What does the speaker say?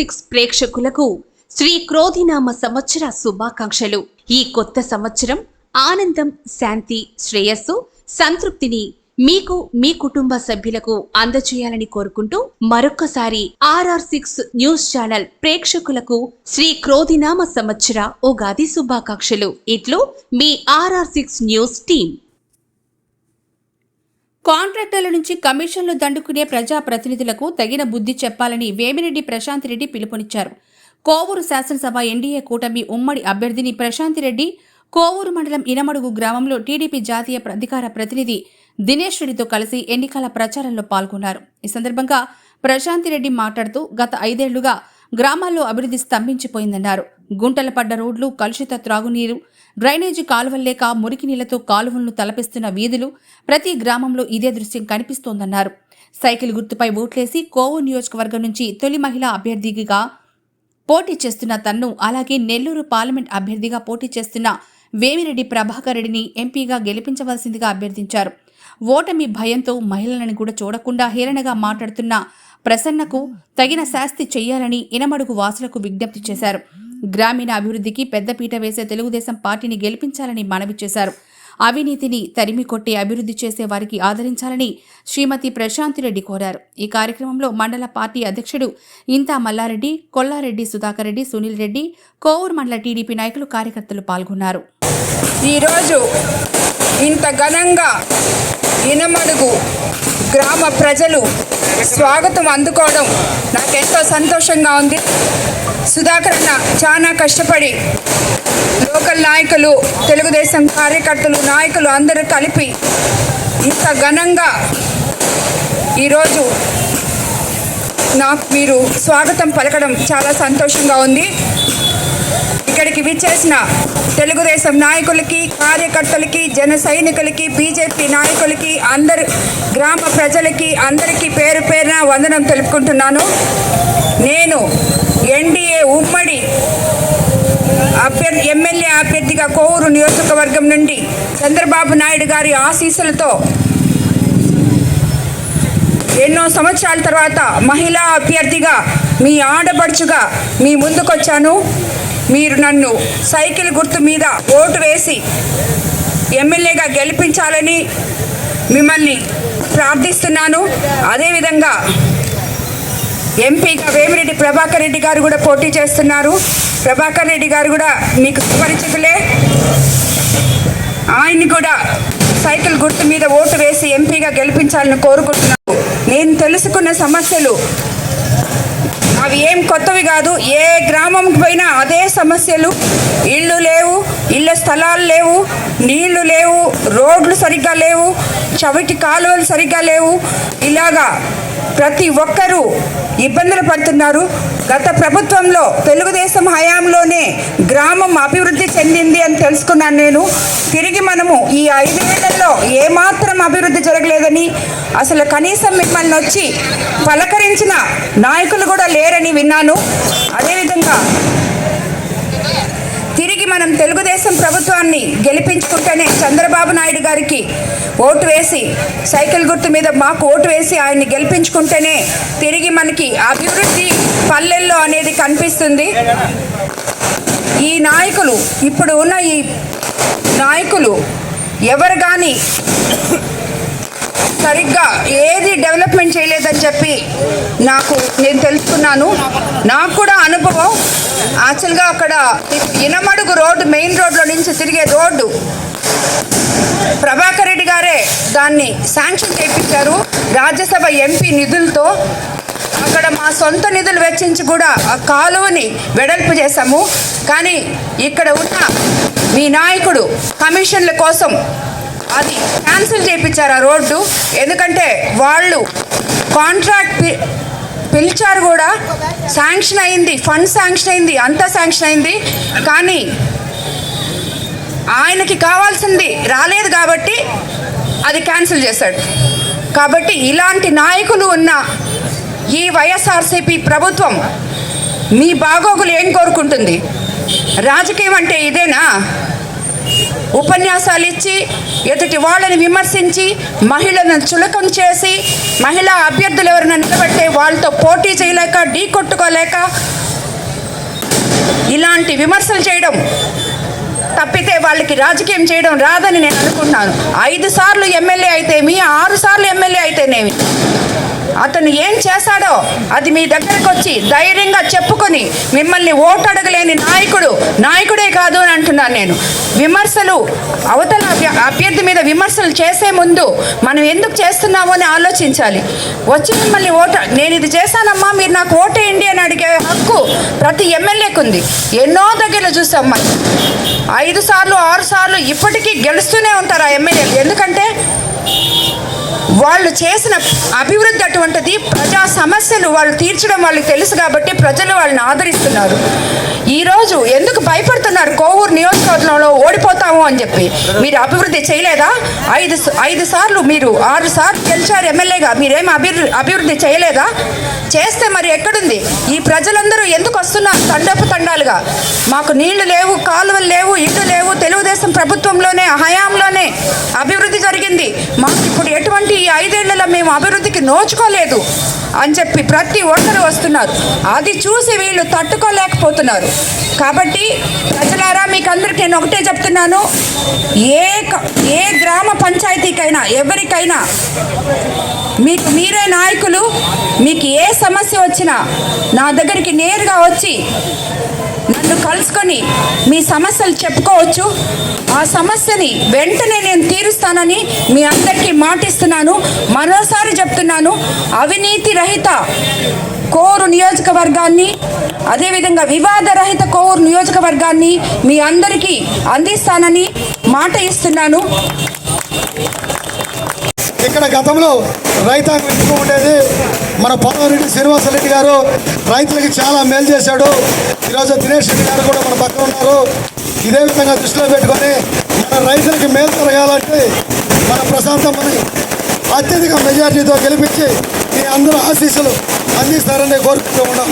Six ప్రేక్షకులకు శ్రీ క్రోధినామ సంవత్సర శుభాకాంక్షలు. ఈ కొత్త సంవత్సరం ఆనందం శాంతి శ్రేయస్సు సంతృప్తిని మీకు మీ కుటుంబ సభ్యులకు అందచేయాలని కోరుకుంటూ మరొక్కసారి ఆర్ఆర్ సిక్స్ న్యూస్ ఛానల్ ప్రేక్షకులకు శ్రీ క్రోధినామ సంవత్సర ఉగాది శుభాకాంక్షలు. ఇట్లు మీ ఆర్ఆర్ సిక్స్ న్యూస్ టీం కాంట్రాక్టర్ల నుంచి కమిషన్లు దండుకునే ప్రజా ప్రతినిధులకు తగిన బుద్ధి చెప్పాలని వేమిరెడ్డి ప్రశాంత్ రెడ్డి పిలుపునిచ్చారు. కోవూరు శాసనసభ ఎన్డీఏ కూటమి ఉమ్మడి అభ్యర్థిని ప్రశాంత్ రెడ్డి కోవూరు మండలం ఇనమడుగు గ్రామంలో టీడీపీ జాతీయ అధికార ప్రతినిధి దినేష్ రెడ్డితో కలిసి ఎన్నికల ప్రచారంలో పాల్గొన్నారు. ఈ సందర్భంగా ప్రశాంతి రెడ్డి మాట్లాడుతూ గత ఐదేళ్ళుగా గ్రామాల్లో అభివృద్ధి స్తంభించిపోయిందన్నారు. గుంటలు పడ్డ రోడ్లు కలుషిత త్రాగునీరు డ్రైనేజీ కాలువలు లేక మురికి నీళ్ళతో కాలువలను తలపిస్తున్న వీధులు ప్రతి గ్రామంలో ఇదే దృశ్యం కనిపిస్తోందన్నారు. సైకిల్ గుర్తుపై ఓట్లేసి కోవూరు నియోజకవర్గం నుంచి తొలి మహిళా అభ్యర్థిగా పోటీ చేస్తున్న తన్ను అలాగే నెల్లూరు పార్లమెంట్ అభ్యర్థిగా పోటీ చేస్తున్న వేమిరెడ్డి ప్రభాకర్ రెడ్డిని ఎంపీగా గెలిపించవలసిందిగా అభ్యర్థించారు. ఓటమి భయంతో మహిళలను కూడా చూడకుండా హేళనగా మాట్లాడుతున్న ప్రసన్నకు తగిన శాస్తి చేయాలని ఇనమడుగు వాసులకు విజ్ఞప్తి చేశారు. గ్రామీణ అభివృద్ధికి పెద్దపీట వేసే తెలుగుదేశం పార్టీని గెలిపించాలని మనవి చేశారు. అవినీతిని తరిమి కొట్టి అభివృద్ధి చేసే వారికి ఆదరించాలని శ్రీమతి ప్రశాంతి రెడ్డి కోరారు. ఈ కార్యక్రమంలో మండల పార్టీ అధ్యక్షుడు ఇంతా మల్లారెడ్డి కొల్లారెడ్డి సుధాకర్ రెడ్డి సునీల్ రెడ్డి కోవూరు మండల టీడీపీ నాయకులు కార్యకర్తలు పాల్గొన్నారు. ఈరోజు ఇంత ఘనంగా ఇనమడుగు గ్రామ ప్రజలు స్వాగతం అందుకోవడం నాకెంతో సంతోషంగా ఉంది. సుధాకర్ చాలా కష్టపడి లోకల్ నాయకులు తెలుగుదేశం కార్యకర్తలు నాయకులు అందరూ కలిపి ఇంత ఘనంగా ఈరోజు నాకు మీరు స్వాగతం పలకడం చాలా సంతోషంగా ఉంది. ఇక్కడికి విచ్చేసిన తెలుగుదేశం నాయకులకి కార్యకర్తలకి జన సైనికులకి బీజేపీ నాయకులకి అందరు గ్రామ ప్రజలకి అందరికీ పేరు పేరున వందనం తెలుపుకుంటున్నాను. నేను ఎన్డీఏ ఉమ్మడి అభ్యర్థి ఎమ్మెల్యే అభ్యర్థిగా కోవూరు నియోజకవర్గం నుండి చంద్రబాబు నాయుడు గారి ఆశీస్సులతో ఎన్నో సంవత్సరాల తర్వాత మహిళా అభ్యర్థిగా మీ ఆడపడుచుగా మీ ముందుకొచ్చాను. మీరు నన్ను సైకిల్ గుర్తు మీద ఓటు వేసి ఎమ్మెల్యేగా గెలిపించాలని మిమ్మల్ని ప్రార్థిస్తున్నాను. అదేవిధంగా ఎంపీగా వేమిరెడ్డి ప్రభాకర్ రెడ్డి గారు కూడా పోటీ చేస్తున్నారు. ప్రభాకర్ రెడ్డి గారు కూడా మీకు సుపరిచితులే. ఆయన్ని కూడా సైకిల్ గుర్తు మీద ఓటు వేసి ఎంపీగా గెలిపించాలని కోరుకుంటున్నాను నేను తెలుసుకున్న సమస్యలు అవి ఏం కొత్తవి కాదు. ఏ గ్రామంకి పోయినా అదే సమస్యలు. ఇళ్ళు లేవు ఇళ్ళ స్థలాలు లేవు నీళ్ళు లేవు రోడ్లు సరిగ్గా లేవు చవిటి కాలువలు సరిగ్గా లేవు. ఇలాగా ప్రతి ఒక్కరూ ఇబ్బందులు పడుతున్నారు. గత ప్రభుత్వంలో తెలుగుదేశం హయాంలోనే గ్రామం అభివృద్ధి చెందింది అని తెలుసుకున్నాను నేను. తిరిగి మనము ఈ ఐదేళ్ళలో ఏమాత్రం అభివృద్ధి జరగలేదని అసలు కనీసం మిమ్మల్ని వచ్చి పలకరించిన నాయకులు కూడా లేరని విన్నాను. అదేవిధంగా మనం తెలుగుదేశం ప్రభుత్వాన్ని గెలిపించుకుంటేనే చంద్రబాబు నాయుడు గారికి ఓటు వేసి సైకిల్ గుర్తు మీద మాకు ఓటు వేసి ఆయన్ని గెలిపించుకుంటేనే తిరిగి మనకి అభివృద్ధి పల్లెల్లో అనేది కనిపిస్తుంది. ఈ నాయకులు ఇప్పుడు ఉన్న ఈ నాయకులు ఎవరు కానీ సరిగ్గా ఏది డెవలప్మెంట్ చేయలేదని చెప్పి నాకు నేను తెలుసుకున్నాను. నాకు కూడా యాక్చువల్గా అక్కడ ఇనమడుగు రోడ్డు మెయిన్ రోడ్లో నుంచి తిరిగే రోడ్డు. ప్రభాకర్ రెడ్డి గారే దాన్ని శాంక్షన్ చేయించారు. రాజ్యసభ ఎంపీ నిధులతో అక్కడ మా సొంత నిధులు వెచ్చించి కూడా ఆ కాలువని వెడల్పు చేశాము. కానీ ఇక్కడ ఉన్న మీ నాయకుడు కమిషన్ల కోసం అది క్యాన్సిల్ చేయించారు ఆ రోడ్డు. ఎందుకంటే వాళ్ళు కాంట్రాక్ట్ పిలిచారు కూడా. శాంక్షన్ అయింది. ఫండ్ శాంక్షన్ అయింది. అంతా శాంక్షన్ అయింది. కానీ ఆయనకి కావాల్సింది రాలేదు కాబట్టి అది క్యాన్సిల్ చేశాడు. కాబట్టి ఇలాంటి నాయకులు ఉన్న ఈ వైఎస్ఆర్సీపీ ప్రభుత్వం మీ బాగోగులు ఏం కోరుకుంటుంది? రాజకీయం అంటే ఇదేనా? ఉపన్యాసాలు ఇచ్చి ఎదుటి వాళ్ళని విమర్శించి మహిళలను చులకం చేసి మహిళా అభ్యర్థులు ఎవరైనా నిలబెట్టే వాళ్ళతో పోటీ చేయలేక ఢీ కొట్టుకోలేక ఇలాంటి విమర్శలు చేయడం తప్పితే వాళ్ళకి రాజకీయం చేయడం రాదని నేను అనుకుంటున్నాను. ఐదు సార్లు ఎమ్మెల్యే అయితేమి ఆరు సార్లు ఎమ్మెల్యే అయితేనేమి? అతను ఏం చేశాడో అది మీ దగ్గరకు వచ్చి ధైర్యంగా చెప్పుకొని మిమ్మల్ని ఓటు అడగలేని నాయకుడు నాయకుడే కాదు అని అంటున్నాను నేను. విమర్శలు అవతల అభ్య- అభ్యర్థి మీద విమర్శలు చేసే ముందు మనం ఎందుకు చేస్తున్నామో అని ఆలోచించాలి. వచ్చి మిమ్మల్ని ఓటు నేను ఇది చేశానమ్మా మీరు నాకు ఓటేయండి అని అడిగే హక్కు ప్రతి ఎమ్మెల్యేకు ఉంది. ఎన్నో దగ్గర చూసాం మనం. ఐదు సార్లు ఆరు సార్లు ఇప్పటికీ గెలుస్తూనే ఉంటారు ఆ ఎమ్మెల్యేలు. ఎందుకంటే వాళ్ళు చేసిన అభివృద్ధి అటువంటిది ప్రజా సమస్యలు వాళ్ళు తీర్చడం వాళ్ళకి తెలుసు కాబట్టి ప్రజలు వాళ్ళని ఆదరిస్తున్నారు. ఈరోజు ఎందుకు భయపడుతున్నారు? కోవూరు నియోజకవర్గంలో ఓడిపోతాము అని చెప్పి. మీరు అభివృద్ధి చేయలేదా? ఐదు ఐదు సార్లు మీరు ఆరు సార్లు గెలిచారు ఎమ్మెల్యేగా. మీరేం అభివృద్ధి అభివృద్ధి చేయలేదా? చేస్తే మరి ఎక్కడుంది? ఈ ప్రజలందరూ ఎందుకు వస్తున్నారు? తండపు తండాలుగా. మాకు నీళ్ళు లేవు కాలువలు లేవు ఇల్లు లేవు. తెలుగుదేశం ప్రభుత్వంలోనే హయాంలోనే అభివృద్ధి జరిగింది. మా ఐదేళ్ళలో మేము అభివృద్ధికి నోచుకోలేదు అని చెప్పి ప్రతి ఒక్కరు వస్తున్నారు. అది చూసి వీళ్ళు తట్టుకోలేకపోతున్నారు. కాబట్టి ప్రజలారా మీకు అందరికి నేను ఒకటే చెప్తున్నాను. ఏ క- ఏ గ్రామ పంచాయతీకైనా ఎవరికైనా మీకు మీరే నాయకులు మీకు ఏ సమస్య వచ్చినా నా దగ్గరికి నేరుగా వచ్చి నన్ను కలుసుకొని మీ సమస్యలు చెప్పుకోవచ్చు. ఆ సమస్యని వెంటనే నేను తీరుస్తానని మీ అందరికీ మాటిస్తున్నాను. మరోసారి చెప్తున్నాను అవినీతి రహిత కోరు నియోజకవర్గాన్ని అదేవిధంగా వివాద రహిత కోరు నియోజకవర్గాన్ని మీ అందరికీ అందిస్తానని మాట ఇస్తున్నాను. ఇక్కడ గతంలో రైతాంగం ఎక్కువ ఉండేది. మన పోలవరెడ్డి శ్రీనివాసరెడ్డి గారు రైతులకి చాలా మేలు చేశాడు. ఈరోజు దినేష్ రెడ్డి గారు కూడా మన పక్కన ఉన్నారు. ఇదే విధంగా దృష్టిలో పెట్టుకొని మన రైతులకి మేలు జరగాలంటే మన ప్రశాంతమ్మని అత్యధిక మెజార్టీతో గెలిపించి మీ అందరూ ఆశీస్సులు అందిస్తారని కోరుకుంటూ ఉన్నాం.